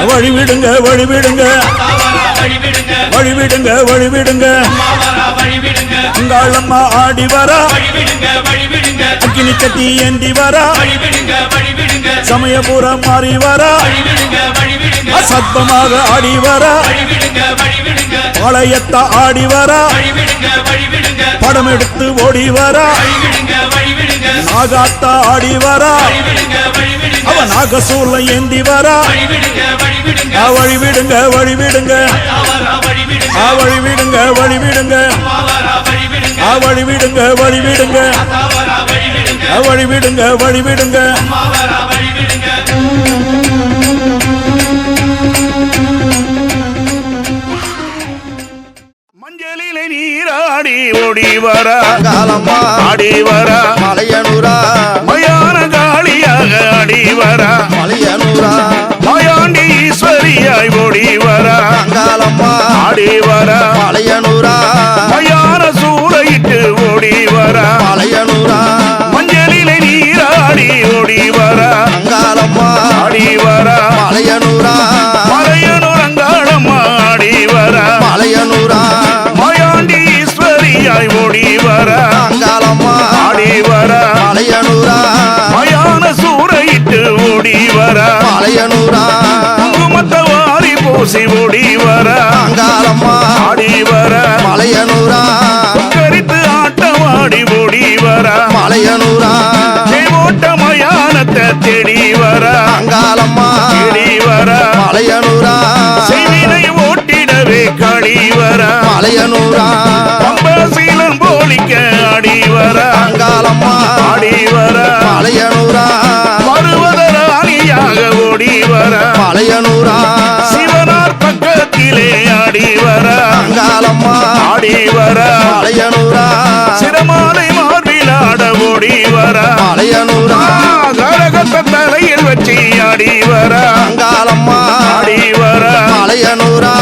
வழிவிடுங்க வழிவிடுங்க. வழிவிடுங்க வழிவிடுங்க. உங்கள் அம்மா ஆடி வரா. அக்கினி கட்டி ஏந்தி வரா. சமயபுரம் மாறி வரா. அசத்தமாக ஆடி வரா பாளையத்த ஆடி வரா படம் எடுத்து ஓடி வரா நாகாத்தா ஆடி வரா அவ நாகசூர்ல ஏந்தி வரா ஆ, வழி விடுங்க வழி விடுங்க வழி விடுங்க வழி விடுங்க வழி விடுங்க வழி விடுங்க வழி விடுங்க வழி விடுங்க வரா. ஆடி வரா. மலையனூரா. பூசி ஓடி வரா. அங்காளம்மா ஆடி வரா. மலையனூரா. கரித்து ஆட்டம் ஆடி ஓடி வரா. மலையனூரா. ஓட்ட மயானத்தை தேடி வரா. அங்காளம்மா தேடி வரா. மலையனூரா. செய்வினை ஓட்டிடவே களி வரா. மலையனூரா. பம்பசீலம் போலிக்க ஆடி வரா. ஓடி வர அலையனூரா சிரமாலை மார்பிலாட ஓடி வர அலையனூரா கரகத்த தலையில் வச்சு ஆடி வர அங்காலம்மா ஆடி வர அலையனூரா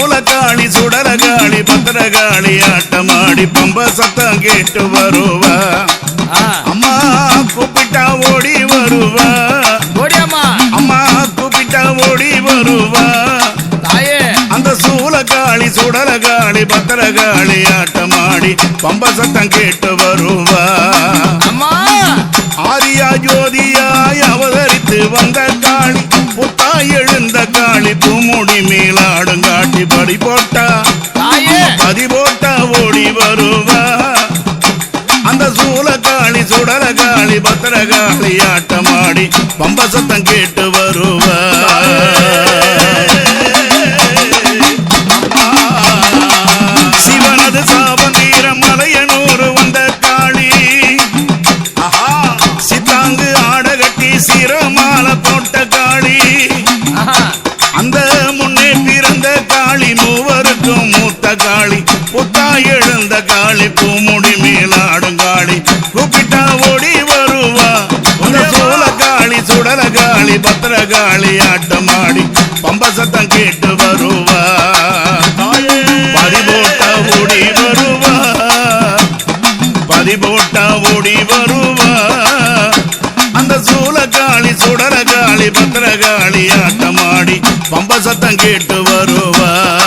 அந்த சூளக்காளி சுடலகாளி பத்திரகாளி ஆட்டமாடி பம்ப சத்தம் கேட்டு வருவா. அம்மா கூப்பிட்டா ஓடி வருவா. ஓடியாமா அம்மா. கூப்பிட்டா ஓடி வருவா. தாயே. அந்த சூலகாளி சுடலகாளி பத்திரகாளி ஆட்டமாடி பம்ப சத்தம் கேட்டு வருவா. அம்மா. ஆரியா ஜோதியாய் அவதரித்து வந்த காளி பூமுடி மேலாடுங்காட்டி படி போட்டா. பதி போட்டா ஓடி வருவா. அந்த சூலகாளி சுடலகாளி பத்திரகாளி ஆட்டமாடி பம்ப சத்தம் கேட்டு வருவா. சுடல காளி பத்திர காளி ஆட்டமாடி பம்ப சத்தம் கேட்டு வருவா. பறிபோட்டா ஓடி வருவா. பறிபோட்டா ஓடி வருவா. அந்த சூலகாளி சுடலகாளி பத்திரகாளி ஆட்டமாடி பம்ப சத்தம் கேட்டு வருவா.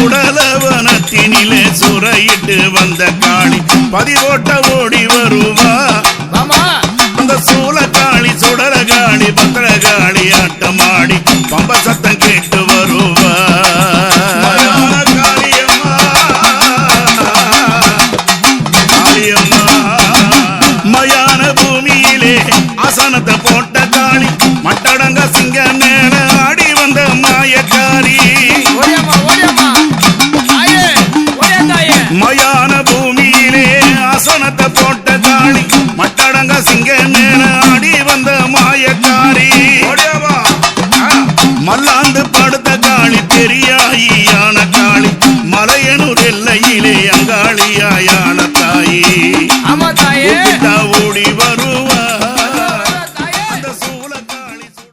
தாயே சுடலவனத்தினிலே சுரையிட்டு வந்த காளி பதிவோட்ட ஓடி வருவா. அந்த சூலகாளி சுடலகாளி பத்திரகாளி ஆட்டமாடி. பம்ப சத்தம் வந்து படுத்த காளி தெரியா?